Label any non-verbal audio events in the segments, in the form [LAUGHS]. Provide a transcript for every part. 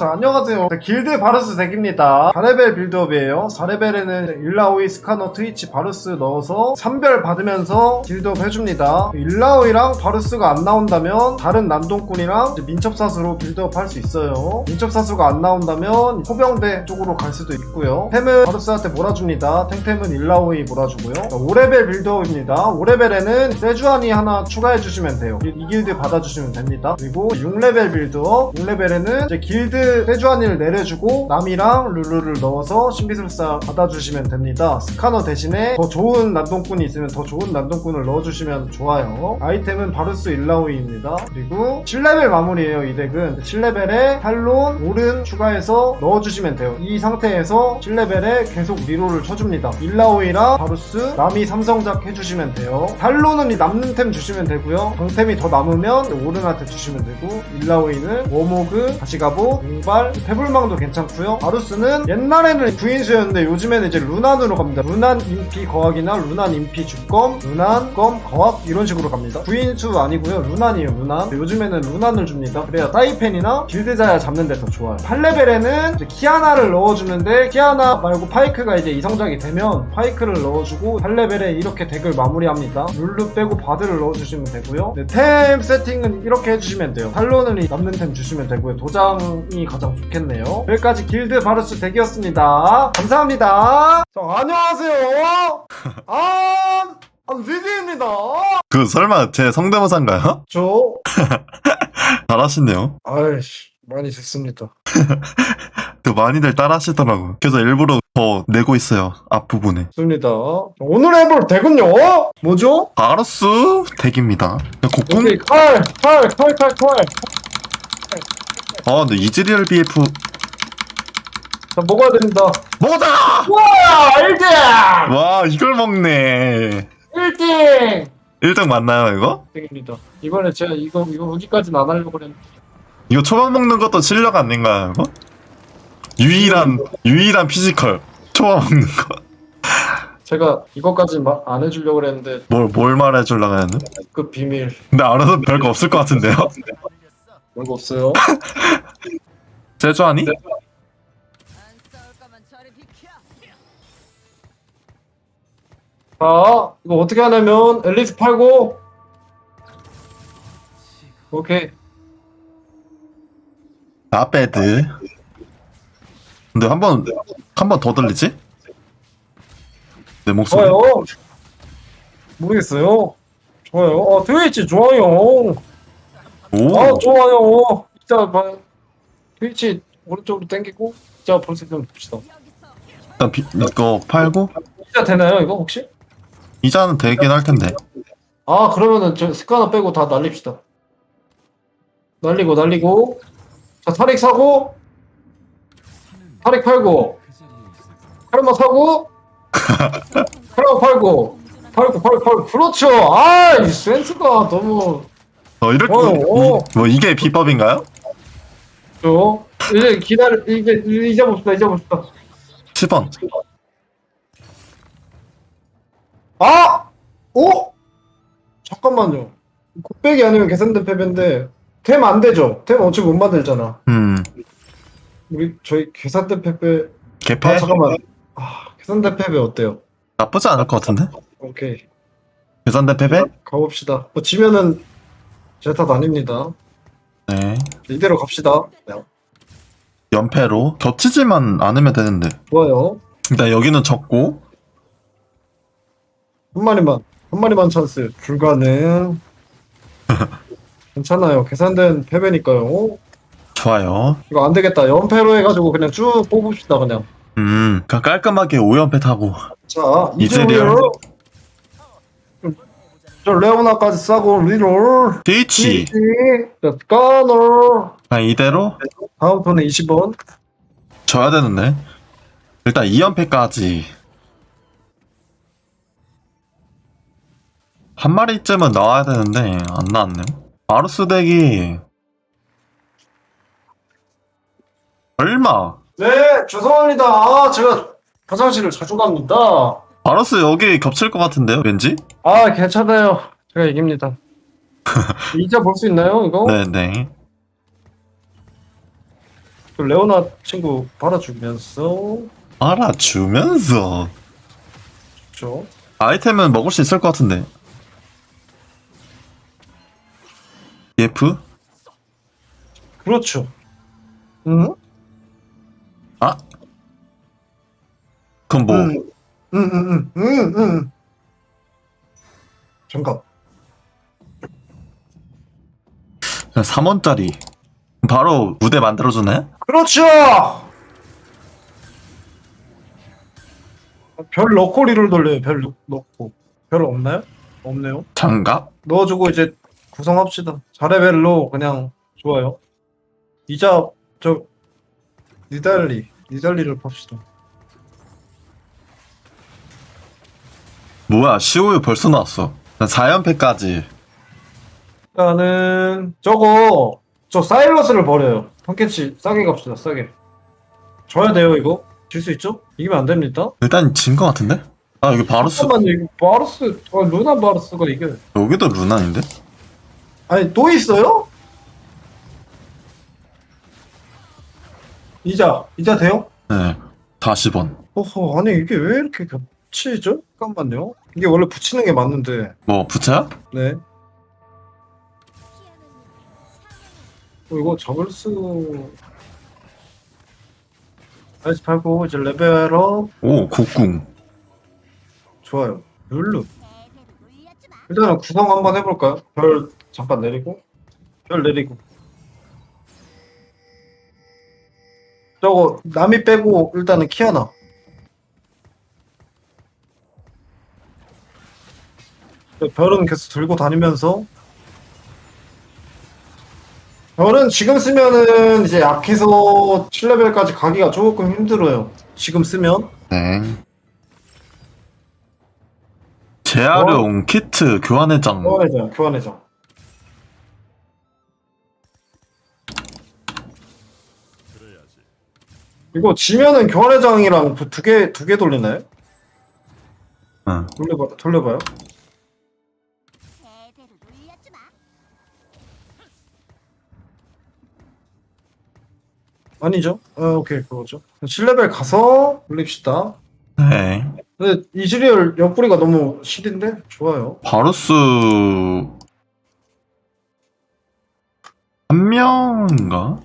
자, 안녕하세요. 자, 길드 바루스 덱입니다. 4레벨 빌드업이에요. 4레벨에는 일라오이, 스카너, 트위치, 바루스 넣어서 3별 받으면서 빌드업 해줍니다. 일라오이랑 바루스가 안 나온다면 다른 난동꾼이랑 민첩사수로 빌드업 할 수 있어요. 민첩사수가 안 나온다면 호병대 쪽으로 갈 수도 있고요. 템은 바루스한테 몰아줍니다. 탱템은 일라오이 몰아주고요. 자, 5레벨 빌드업입니다. 5레벨에는 세주안이 하나 추가해주시면 돼요. 이, 이 길드 받아주시면 됩니다. 그리고 6레벨 빌드업 6레벨에는 이제 길드 세주안이를 내려주고 남이랑 룰루를 넣어서 신비술사 받아주시면 됩니다. 스카너 대신에 더 좋은 난동꾼이 있으면 더 좋은 난동꾼을 넣어주시면 좋아요. 아이템은 바루스 일라오이입니다. 그리고 7레벨 마무리예요. 이 덱은 7레벨에 탈론, 오른 추가해서 넣어주시면 돼요. 이 상태에서 7레벨에 계속 리로를 쳐줍니다. 일라오이랑 바루스, 남이 삼성작 해주시면 돼요. 탈론은 이 남는 템 주시면 되고요. 방템이 더 남으면 오른한테 주시면 되고 일라오이는 워모그, 다시가보, 용발, 태블망도 괜찮고요. 바루스는 옛날에는 구인수였는데 요즘에는 이제 루난으로 갑니다. 루난 인피 거학이나 루난 인피 주검, 루난 검 거학 이런 식으로 갑니다. 구인수 아니고요. 루난이에요. 루난. 요즘에는 루난을 줍니다. 그래야 사이펜이나 길드자야 잡는 데 더 좋아요. 8레벨에는 이제 키아나를 넣어주는데 키아나 말고 파이크가 이제 이성작이 되면 파이크를 넣어주고 8레벨에 이렇게 덱을 마무리합니다. 룰루 빼고 바드를 넣어주시면 되고요. 네, 템 세팅은 이렇게 해주시면 돼요. 탈론을 이 남는 템 주시면 되고요. 도장이 가장 좋겠네요. 여기까지 길드 바루스 덱이었습니다. 감사합니다. 자, 안녕하세요. [LAUGHS] 아, 안비디입니다. 그 설마 제 성대모사인가요? 저, [LAUGHS] 잘하시네요. 아이씨, 많이 듣습니다. 그 [LAUGHS] 많이들 따라하시더라고요. 그래서 일부러 더 내고 있어요. 앞부분에. 좋습니다. 오늘 해볼 덱은요? 뭐죠? 바로스 덱입니다. 곡군? 오케이, 칼, 칼, 칼, 칼, 칼. 아, 근데 이즈리얼 BF 자, 먹어야 됩니다. 뭐다! 와, 1등! 와, 이걸 먹네. 1등! 1등 맞나요, 이거? 1등입니다. 이번에 제가 이거, 이거 여기까지는 안 하려고 그랬는데. 이거 초밥 먹는 것도 실력 아닌가요, 이거? 유일한, 유일한 피지컬. 초밥 먹는 거. 제가 이거까지 마, 안 해주려고 그랬는데, 뭘, 뭘 말해주려고 했는? 그 비밀. 근데 알아서 별거 없을 것 같은데요? 없어요. 안 싸울 거면 저리 비켜. 자, 이거 어떻게 하냐면, 앨리스 팔고, 오케이. 나배드. 근데 한 번, 한 번 더 들리지? 내 목소리. 좋아요. 모르겠어요. 좋아요. 어, 트위치 좋아요. 오! 아, 좋아요. 이따 봐. 트위치 오른쪽으로 당기고, 이자 볼수 좀 봅시다. 일단 비, 이거 팔고, 이자 되나요, 이거 혹시? 이자는 되긴 할 텐데. 아, 그러면은 저 스카너 빼고 다 날립시다. 날리고, 날리고. 자, 타릭 사고, 타릭 팔고, 카르마 사고, [LAUGHS] 카르마 팔고, 팔고, 팔고, 팔고. 그렇죠. 아, 이 센스가 너무. 어, 이렇게, 어, 이- 어. 뭐, 이게 비법인가요? 죠 이제 기다려, 이제, 이제 봅시다, 이제 봅시다. 10원. 아! 오! 잠깐만요. 곱빼기 아니면 계산된 패배인데, 템 안 되죠? 템 어차피 못 만들잖아. 음, 우리, 저희 계산된 패배, 개패? 아, 잠깐만. 아, 계산된 패배 어때요? 나쁘지 않을 것 같은데? 오케이. 계산대 패배? 가봅시다. 뭐, 지면은, 제탓 아닙니다. 네. 이대로 갑시다. 네. 연패로. 겹치지만 않으면 되는데. 좋아요. 일단 여기는 적고, 한 마리만, 한 마리만 찬스. 불가능. [LAUGHS] 괜찮아요. 계산된 패배니까요. 좋아요. 이거 안 되겠다. 연패로 해가지고 그냥 쭉 뽑읍시다, 그냥. 음, 그냥 깔끔하게 5연패 타고. 자, 이제 이제 리얼. 리얼. 저 레오나까지 싸고 리롤. 트위치. 자, 까너. 그냥 이대로 다음 턴에 20원. 져야 되는데. 일단 2연패까지. 한 마리쯤은 나와야 되는데, 안 나왔네요. 마루스 덱이, 얼마? 네, 죄송합니다. 아, 제가 화장실을 자주 갑니다. 마루스 여기 겹칠 것 같은데요, 왠지? 아, 괜찮아요. 제가 이깁니다. [LAUGHS] 이자 볼 수 있나요, 이거? 네네. 그 레오나 친구 받아주면서 알아주면서 좋죠. 아이템은 먹을 수 있을 것 같은데 EF? 그렇죠. 응? 아? 그럼 뭐 응, 응, 응, 응, 응, 응. 잠깐. 그냥 3원짜리 바로 무대 만들어주네? 그렇죠! 별 넣고 리를 돌려요, 별 넣- 넣고. 별 없나요? 없네요. 장갑? 넣어주고 이제 구성합시다. 자레벨로 그냥 좋아요. 이자, 저, 니달리, 니달리를 팝시다. 뭐야 시오유 벌써 나왔어 난 4연패까지 일단은, 저거, 저 사일러스를 버려요. 턴캐치 싸게 갑시다, 싸게. 져야 돼요, 이거. 질 수 있죠? 이기면 안 됩니다. 일단 진것 같은데? 아 여기 바루스 잠깐만요, 이거 바루스, 아, 루나 바루스가 이겨요. 여기도 루난인데? 아니 또 있어요? 이자 이자 돼요? 네 40원 어허 아니 이게 왜 이렇게 겹 치죠? 잠깐만요. 이게 원래 붙이는 게 맞는데. 뭐 부채야? 네. 어, 이거 잡을 수 아이스 팔고 이제 레벨업. 오 곡궁. 좋아요. 룰루. 일단은 구성 한번 해볼까요? 별 잠깐 내리고. 별 내리고. 저거 남이 빼고 일단은 키아나 별은 계속 들고 다니면서. 별은 지금 쓰면은 이제 약해서 7레벨까지 가기가 조금 힘들어요. 지금 쓰면. 네. 재활용 키트 교환회장. 교환회장 교환회장. 이거 지면은 교환회장이랑 두 개 두 개 돌리나요? 응. 돌려봐 돌려봐요. 아니죠? 아 오케이 그거죠. 7레벨 가서 돌립시다. 네 근데 이즈리얼 옆구리가 너무 시린데 좋아요. 바루스 한 명인가?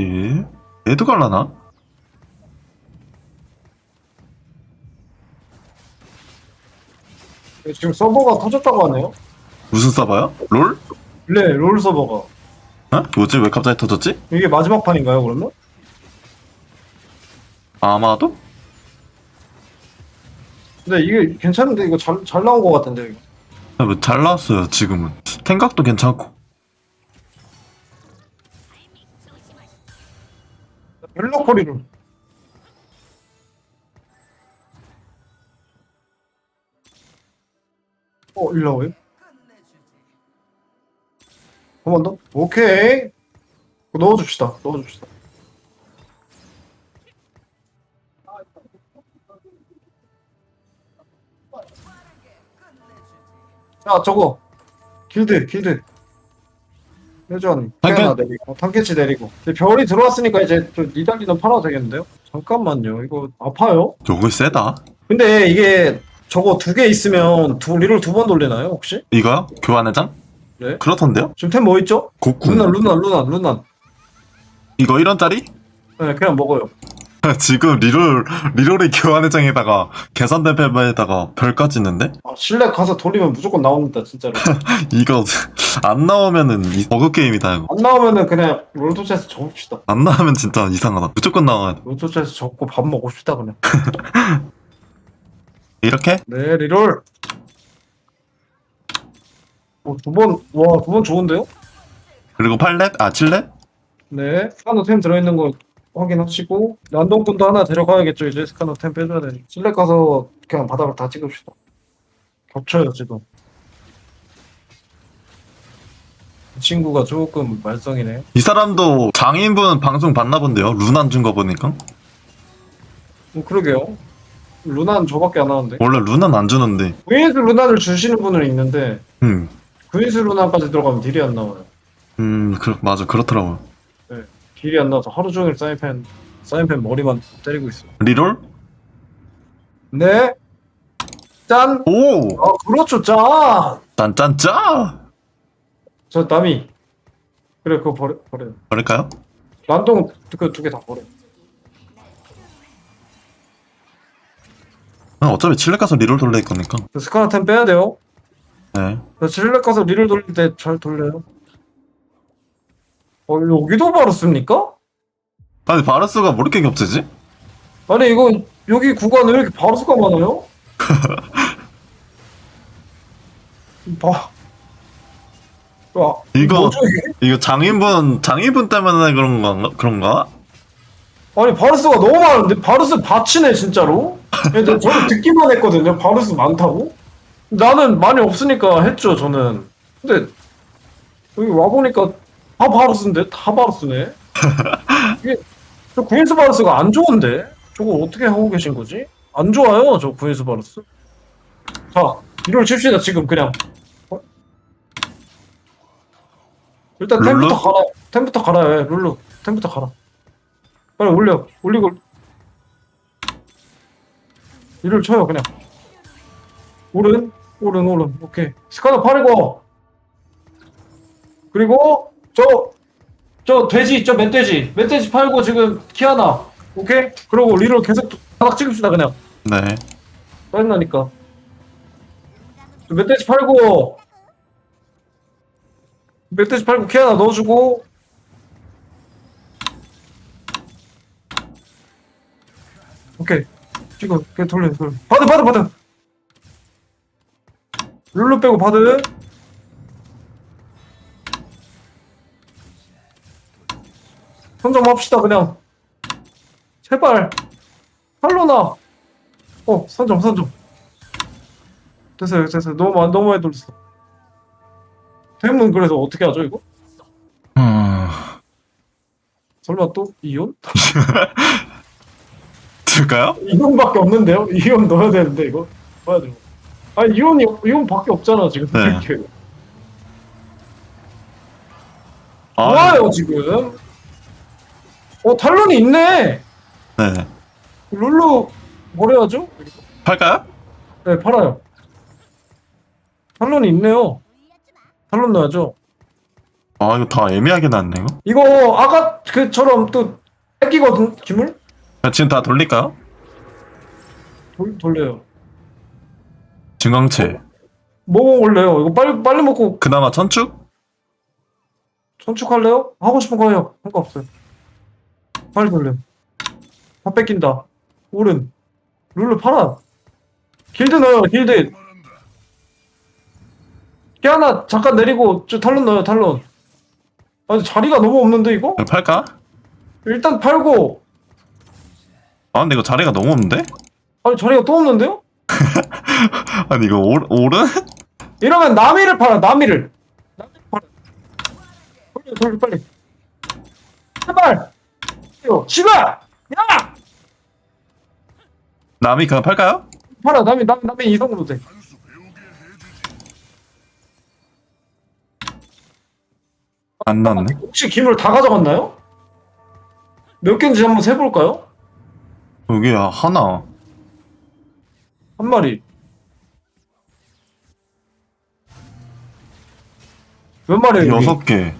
예? 얘도 갈라나? 지금 서버가 터졌다고 하네요. 무슨 서버요? 롤? 네, 롤 서버가. 어? 뭐지? 왜 갑자기 터졌지? 이게 마지막 판인가요, 그러면? 아마도? 근데 이게 괜찮은데 이거 잘, 잘 나온 것 같은데 이거. 아, 뭐잘 나왔어요 지금은 생각도 괜찮고 벨로코리를. 어, 일라오요? 한 번 더? 오케이. 넣어줍시다. 넣어줍시다. 자, 저거. 길드, 길드. 회전, tank? 하나 내리고, 탄캐치 내리고. 이제 별이 들어왔으니까 이제 좀 니달리는 팔아도 되겠는데요? 잠깐만요. 이거 아파요? 요거 세다 근데 이게 저거 두 개 있으면 두, 리를 두번 돌리나요, 혹시? 이거요? 교환회장? 네. 그렇던데요? 지금 템 뭐 있죠? 곡궁 루나, 루나, 루나, 루나. 이거 1원짜리? 네, 그냥 먹어요. [LAUGHS] 지금 리롤 리롤의 교환회장에다가 계산된 ペ에다가 별까지 있는데? 아, 실내 가서 돌리면 무조건 나옵니다, 진짜로. [LAUGHS] 이거 [LAUGHS] 안 나오면은 이 버그 게임이다 이거 안 나오면은 그냥 롤토체에서 접읍시다. 안 나오면 진짜 이상하다 무조건 나와야 돼 롤토체에서 접고 밥 먹고 싶다, 그냥. 이렇게? 네, 리롤. 어, 두 번, 와, 두 번 좋은데요? 그리고 8렙? 아 7렙? 네. 스카노 템 들어있는 거 확인하시고, 난동꾼도 하나 데려가야겠죠, 이제 스카노 템 빼줘야 되니. 실내 가서 그냥 바닥을 다 찍읍시다. 겹쳐요, 지금. 이 친구가 조금 말썽이네. 이 사람도 장인분 방송 봤나 본데요 루난 준거 보니까 음, 그러게요. 루난 저밖에 안 하는데. 원래 루난 안 주는데 구인수 루난을 주시는 분은 있는데, 음, 구인수 루난까지 들어가면 딜이 안 나와요. 음 그, 맞아 그렇더라고요 길이 안 나서 하루 종일 사인펜 사인펜 머리만 때리고 있어. 리롤? 네. 짠. 오! 아 그렇죠 짠. 짠짠짠! 저 남이. 그래 그거 버려 버려. 그럴까요? 난동 그두 개 다 버려. 어, 어차피 칠레 가서 리롤 돌릴 거니까. 저 스카나템 빼야 돼요. 네. 저 칠렉 가서 리를 돌릴 때 잘 돌려요. 어 여기도 바로습니까? 아니, 바르스가 뭐 이렇게 겹치지? 아니 이거 여기 구간에 왜 이렇게 바로수가 많아요? [LAUGHS] 봐. 와, 이거- 뭐죠, 이게? 이거 장인분, 장인분 때문에 그런 건가? 그런가? 아니 바루스가 너무 많은데 바루스 받치네 진짜로. 근데 저는 듣기만 했거든요. 바루스 많다고. 나는 많이 없으니까 했죠 저는. 근데 여기 와 보니까 다 바루스인데 다 바루스네. 이게 저 구인수 바루스가 안 좋은데 저거 어떻게 하고 계신 거지? 안 좋아요 저 구인수 바루스. 자 이걸 칩시다 지금 그냥. 어? 일단 룰루? 템부터 갈아. 템부터 갈아요. 예, 룰루. 템부터 갈아. 빨리 올려. 올리고. 이를 쳐요, 그냥. 오른, 오른, 오른. 오케이. 스카너 팔고. 그리고, 저, 저 돼지 있죠, 멧돼지. 멧돼지 팔고 지금 키아나. 오케이? 그러고 리를 계속 바닥 찍읍시다, 그냥. 네. 짜증나니까. 저 멧돼지 팔고. 멧돼지 팔고 키아나 넣어주고. 오케이. 지금 돌려 돌려. 바드 바드 바드. 룰루 빼고 바드. 선점 합시다 그냥. 제발. 할로나. 어 선점 선점. 됐어요 됐어요 너무 많- 너무 많이 돌렸어. 대문 그래서 어떻게 하죠 이거? 음... 설마 또 이온? [LAUGHS] 들까요? 이온밖에 없는데요? 이온 넣어야 되는데 이거 넣어야 돼. 아니 이온이 이온밖에 없잖아 지금. 네. 이렇게. [LAUGHS] 아, 좋아요 지금. 어 탈론이 있네. 네. 룰루 뭐래야죠? 팔까요? 네 팔아요. 탈론이 있네요. 탈론 넣어야죠. 아, 이거 다 애매하게 났네, 이거. 이거 아까 그처럼 또 뺏기거든 기물? 그냥 지금 다 돌릴까요? 돌, 돌려요. 증강체. 뭐 먹을래요? 이거 빨리 빨리 먹고 그나마 천축? 선축할래요? 하고 싶은 거 해요. 상관없어요. 빨리 돌려. 다 뺏긴다. 오른. 룰루 팔아. 길드 넣어요, 길드. 걔 하나 잠깐 내리고, 저 탈론 넣어요, 탈론. 아니, 자리가 너무 없는데, 이거? 팔까? 일단 팔고, 아, 근데 이거 자리가 너무 없는데? 아니, 자리가 또 없는데요? [LAUGHS] 아니, 이거 올, 올은? 이러면 나미를 팔아, 나미를. 나미를 팔아. 돌려, 돌려, 빨리. 제발! 이거, 시가! 야! 남이 그냥 팔까요? 팔아, 남이, 남이, 남이 이성으로 돼. 안 났네. 혹시 기물 다 가져갔나요? 몇 개인지 한번 세볼까요? 여기 하나. 한 마리. 몇? 여기? 여섯 개.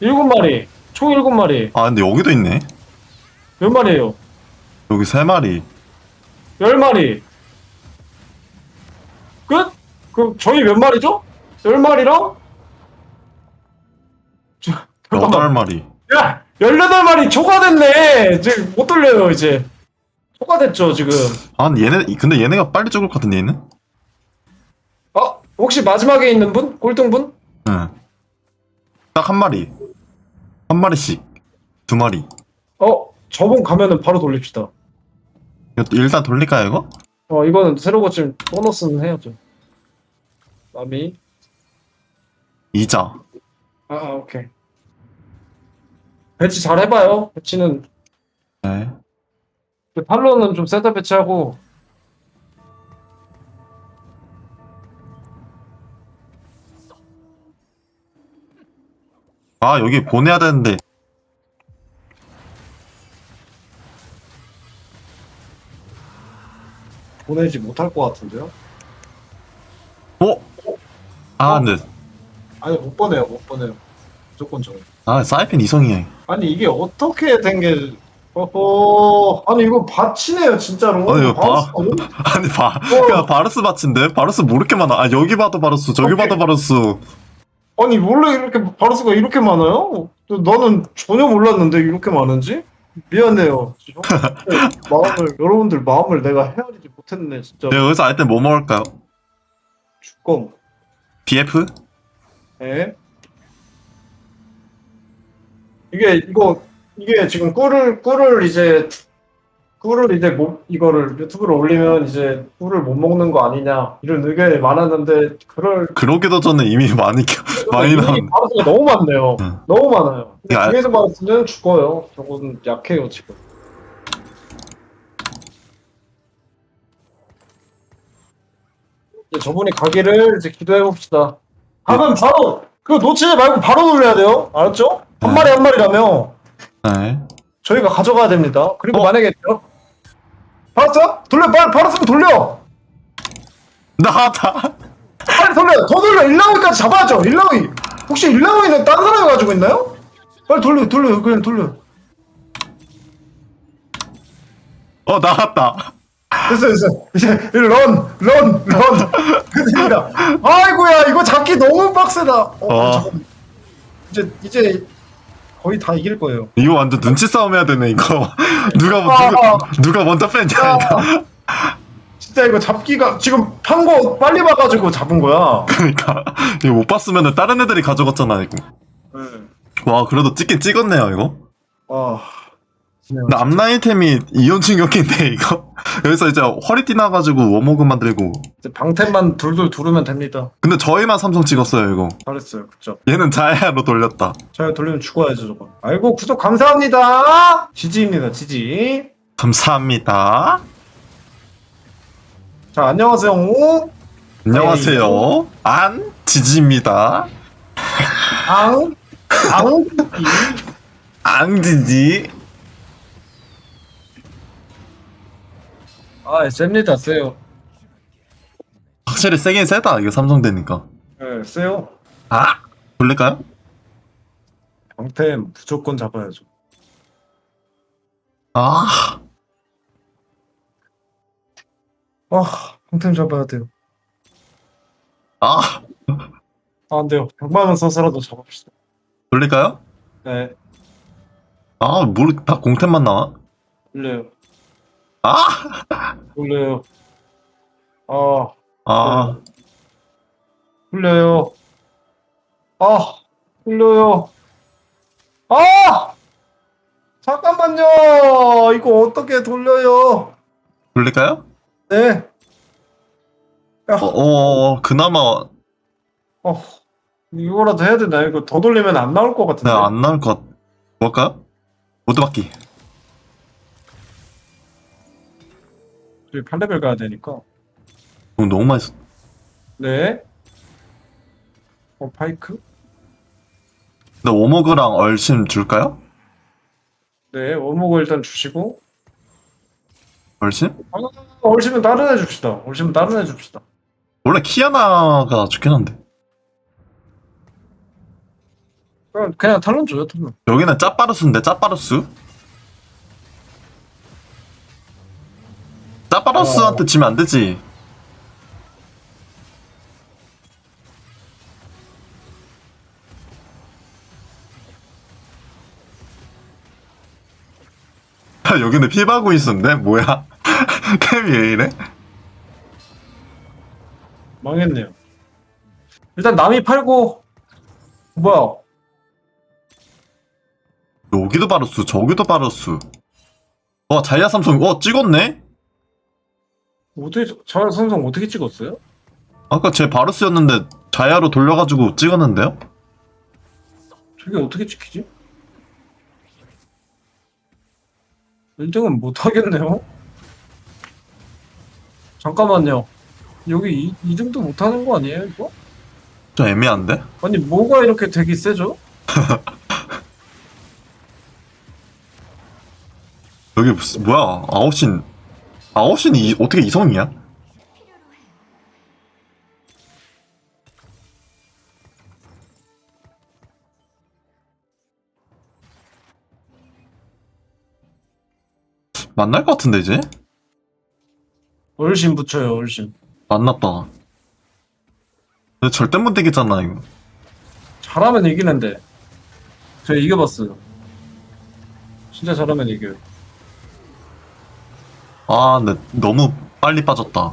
일곱 마리. 총 일곱 마리. 아, 근데 여기도 있네. 몇 마리예요? 여기 세 마리. 열 마리. 끝? 그럼 저희 몇 마리죠? 열 마리랑? 저, 여덟 마리. 야! 열여덟 마리 초과됐네! 이제 못 돌려요, 이제. 초과됐죠, 지금. 아, 근데 얘네, 근데 얘네가 빨리 죽을 것 같은데, 얘는? 어? 혹시 마지막에 있는 분? 꼴등분? 응. 딱 한 마리. 한 마리씩. 두 마리. 어? 저분 가면은 바로 돌립시다. 이거 일단 돌릴까요, 이거? 어, 이거는 새로 고침 보너스는 해야죠. 남이. 이자. 아, 아, 오케이. 배치 잘 해봐요. 배치는, 네. 그 탈로는 좀 세다 배치하고. 아 여기 보내야 되는데. 보내지 못할 것 같은데요? 어? 아 어? 근데 아니 못 보내요 못 보내요. 무조건 저 아 사이펜 이성이야 아니 이게 어떻게 된게 어허. 아니 이거 바치네요 진짜로. 아니, 이거 바- 바... [LAUGHS] 아니 바 그냥 바르스 받친데? 바르스 뭐 모르게 많아? 아 여기 봐도 바르스 저기 오케이. 봐도 바르스. 아니 원래 이렇게 바로스가 이렇게 많아요? 나는 전혀 몰랐는데 이렇게 많은지? 미안해요 [LAUGHS] 마음을 여러분들 마음을 내가 헤아리지 못했네 진짜 네, 여기서 아이템 뭐 먹을까요? 주검 BF? 예? 이게 이거 이게 지금 꿀을 꿀을 이제 꿀을 이제 못 이거를 유튜브로 올리면 이제 꿀을 못 먹는 거 아니냐 이런 의견이 많았는데 그럴 그러기도 전에 이미 많이 겨- [LAUGHS] 많이 이미 나온 바로스가 너무 많네요. 응. 너무 많아요. 근데 야, 중에서 바로스는 죽어요. 저건 약해요 지금. 이제 저분이 가기를 이제 기도해 봅시다. 가면 바로 그거 놓치지 말고 바로 돌려야 돼요. 알았죠? 한 네. 마리 한 마리라며 네. 저희가 가져가야 됩니다. 그리고 어? 만약에 바로스 돌려 빨리 바로스면 돌려. 나다. 빨리 돌려. 더 돌려. 1라운드까지 잡아야죠. 1라운드 혹시 1라운드는 딴 사람이 가지고 있나요? 빨리 돌려 돌려. 그냥 돌려. 어 나왔다. 됐어 됐어. 이제 런런런. 됐습니다. 아이고야 이거 잡기 너무 빡세다. 어, 어. 잠깐만. 이제 이제 거의 다 이길 거예요. 이거 완전 눈치 싸움 해야 되네 이거. [LAUGHS] 누가 뭐- 아. 누가, 누가 먼저 뺐냐 이거 진짜 이거 잡기가 지금 판 거 빨리 봐가지고 잡은 거야. 그러니까. 이거 못 봤으면 다른 애들이 가져갔잖아 이거. 와 그래도 찍긴 찍었네요 이거. 아 근데 앞라인템이 이온 충격인데 [LAUGHS] 이거? 여기서 이제 허리띠 나가지고 워머그 만 들고. 이제 방템만 둘둘 두르면 됩니다. 근데 저희만 삼성 찍었어요 이거. 잘했어요. 그쵸? 얘는 자야로 돌렸다. 잘 돌리면 죽어야죠 저거. 아이고 구독 감사합니다! 지지입니다 지지. 감사합니다. 자 안녕하세요. 오, 안녕하세요. 안 지지입니다. 앙, 앙, 앙지지 아 셉니다. 세요. 확실히 세긴 세다. 이거 삼성 되니까. 네 세요. 아! 돌릴까요? 방템 무조건 잡아야죠. 아! 아 방템 잡아야 돼요. 아, 아 안 돼요. 100만 원 써서라도 잡읍시다. 돌릴까요? 네. 아, 뭘, 다 공템만 나와? 돌려요 아! 돌려요 아 아, 돌려요 아 돌려요 아 잠깐만요 이거 어떻게 돌려요 돌릴까요? 네 어, 어, 어, 그나마, 어, 이거라도 해야 되나? 이거 더 돌리면 안 나올 것 같은데. 네, 안 나올 것, 같- 뭘까요? 모두바퀴. 저희 8레벨 가야 되니까. 돈 너무 많이 썼, 네. 어, 파이크? 근데 오모그랑 얼심 줄까요? 네, 원목을 일단 주시고. 얼심? 아, 얼씨면 다른 애 줍시다. 얼씨면 다른 애 줍시다. 원래 키아나가 좋긴 한데. 그냥, 그냥 탈론 줘요, 탈론. 여기는 짜빠르스인데, 짜빠르스? 짜빠르스한테 지면 안 되지. 아, 여기는 피바구 있었네? 뭐야? [LAUGHS] 템이 왜 이래? 망했네요. 일단 남이 팔고, 뭐야. 여기도 바르스, 저기도 바르스. 와, 자이아 삼성, 어, 찍었네? 어떻게, 저 삼성 어떻게 찍었어요? 아까 제 바르스였는데 자야로 돌려가지고 찍었는데요? 저게 어떻게 찍히지? 1등은 못 하겠네요. 잠깐만요. 여기 2, 등도 못 하는 거 아니에요, 이거? 좀 애매한데? 아니, 뭐가 이렇게 되기 세죠? [LAUGHS] 여기 무슨 뭐야 아홉신 아홉신이 이- 어떻게 이성이야? 만날 것 같은데 이제? 얼씬 붙여요 얼씬 만났다. 근데 절대 못 되겠잖아 이거. 잘하면 이기는데 제가 이겨봤어요 진짜 잘하면 이겨요 아 근데 너무 빨리 빠졌다.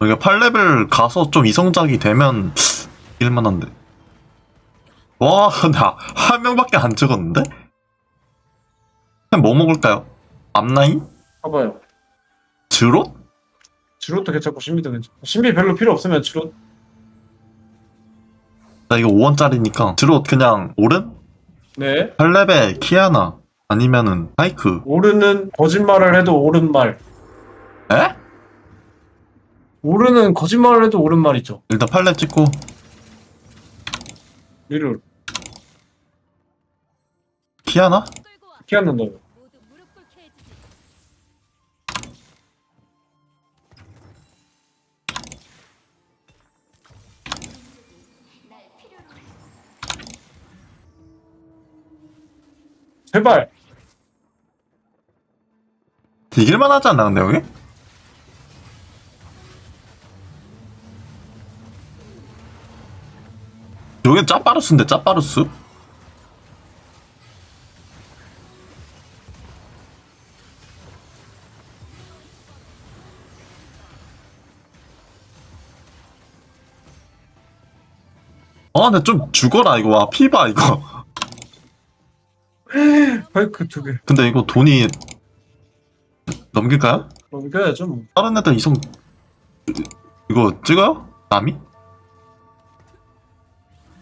여기가 8레벨 가서 좀 이성작이 되면 일만한데. 와, 아- 한 명밖에 안 찍었는데? 뭐 먹을까요? 앞라인? 봐봐요 드롯? 지롯도 괜찮고 신비도 괜찮고 신비 별로 필요 없으면 지롯 나 이거 5원짜리니까 드롯 그냥 오른? 네. 8레벨 키아나 아니면은 파이크? 오르는 거짓말을 해도 옳은 말. 에? 오르는 거짓말을 해도 옳은 말이죠. 일단 8렙 찍고. 리를 키아나? 피하는 너 제발 이길만 하지 않나 근데 여기? 여긴 짜파루스인데 짜파루스? 아 근데 좀 죽어라 이거 와 피봐 이거 바이크 두 개 근데 이거 돈이 넘길까요? 넘겨야죠 뭐 다른 애들 이성 이거 찍어요? 남이?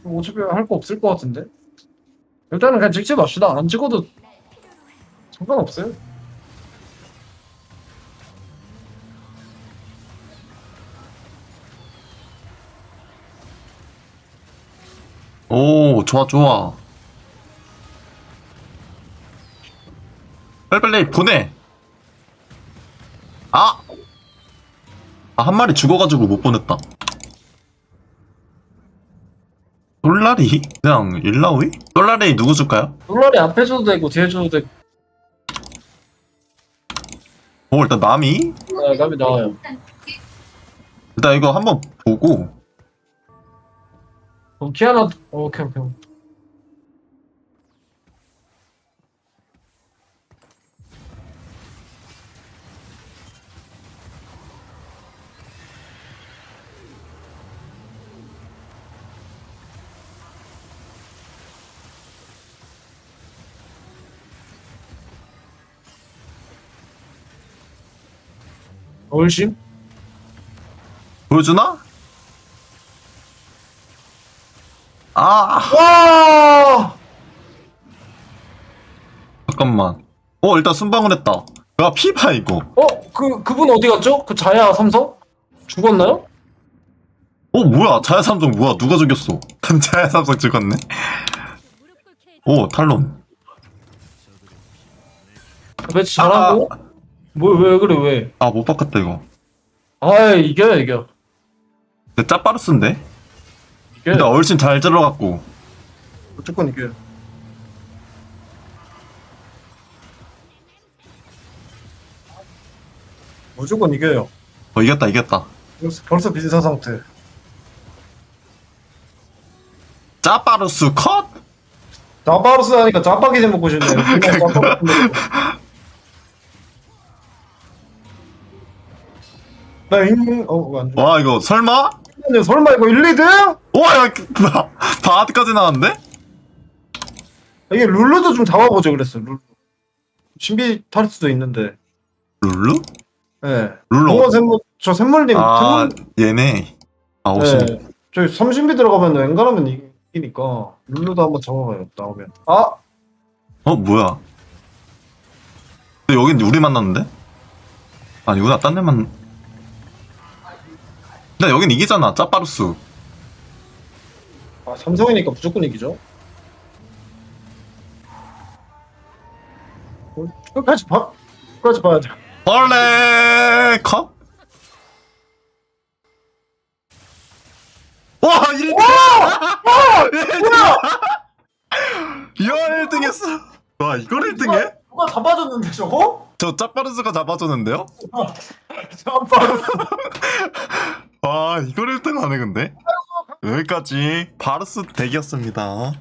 어차피 할 거 없을 것 같은데 일단은 그냥 찍지 맙시다 안 찍어도 상관없어요 오 좋아 좋아 빨리빨리 보내 아! 아 한 마리 죽어가지고 못 보냈다 솔라리? 그냥 일라오이? 솔라리 누구 줄까요? 솔라리 앞에 줘도 되고 뒤에 줘도 되고 오 일단 남이 아, 남이 나와요 일단 이거 한번 보고 그럼 키아나 어, 오케이 오케이 얼씬? 보여주나? 아 와! 잠깐만 어 일단 순방을 했다 야 피봐 이거 어? 그, 그분 어디 갔죠? 그 자야 삼성? 죽었나요? 어 뭐야 자야 삼성 뭐야 누가 죽였어 [LAUGHS] 자야 삼성 죽었네 무릎 꿇게 해주지. 오 탈론 매치 잘하고? 뭐, 왜 그래, 왜? 아 못 바꿨다 이거 아 이겨요, 이겨. 근데 짜빠르스인데? 이겨요. 근데 얼씬 잘 들어갔고 무조건 이겨요. 무조건 이겨요. 어 이겼다 이겼다 벌써, 벌써 비슷한 상태. 짜빠르스 컷? 자바로스 하니까 자빠기지 먹고 싶네. [LAUGHS] 그냥 자빠로스 먹고. 나 인, 어, 왜안 줘? 와 이거 설마? 설마 이거 1, 2등? 와야 바드까지 나왔는데? 이게 룰루도 좀 잡아보죠, 그랬어, 룰루. 신비 탈 수도 있는데. 룰루? 예. 룰루 동원 샘물, 저 샘물님, 아 샘물, 얘네 아 오신 네. 저희 삼신비 들어가면 웬간하면 이기니까 룰루도 한번 잡아봐요 나오면 아 어 뭐야 근데 여긴 우리 만났는데? 아니구나 딴 데 만 나 여긴 이기잖아 짜파루스 아 삼성이니까 무조건 이기죠. 어, 끝까지 봐. 끝까지 봐야 돼. 벌레 컵? 와 1등! 와! 1등! [LAUGHS] 이거 1등했어 와 이걸 1등해? 누가 다 빠졌는데 저거? 저 짭바르스가 잡아줬는데요? 잡아줬어 와 [LAUGHS] 이걸 1등 하네 근데. 여기까지 바르스 덱이었습니다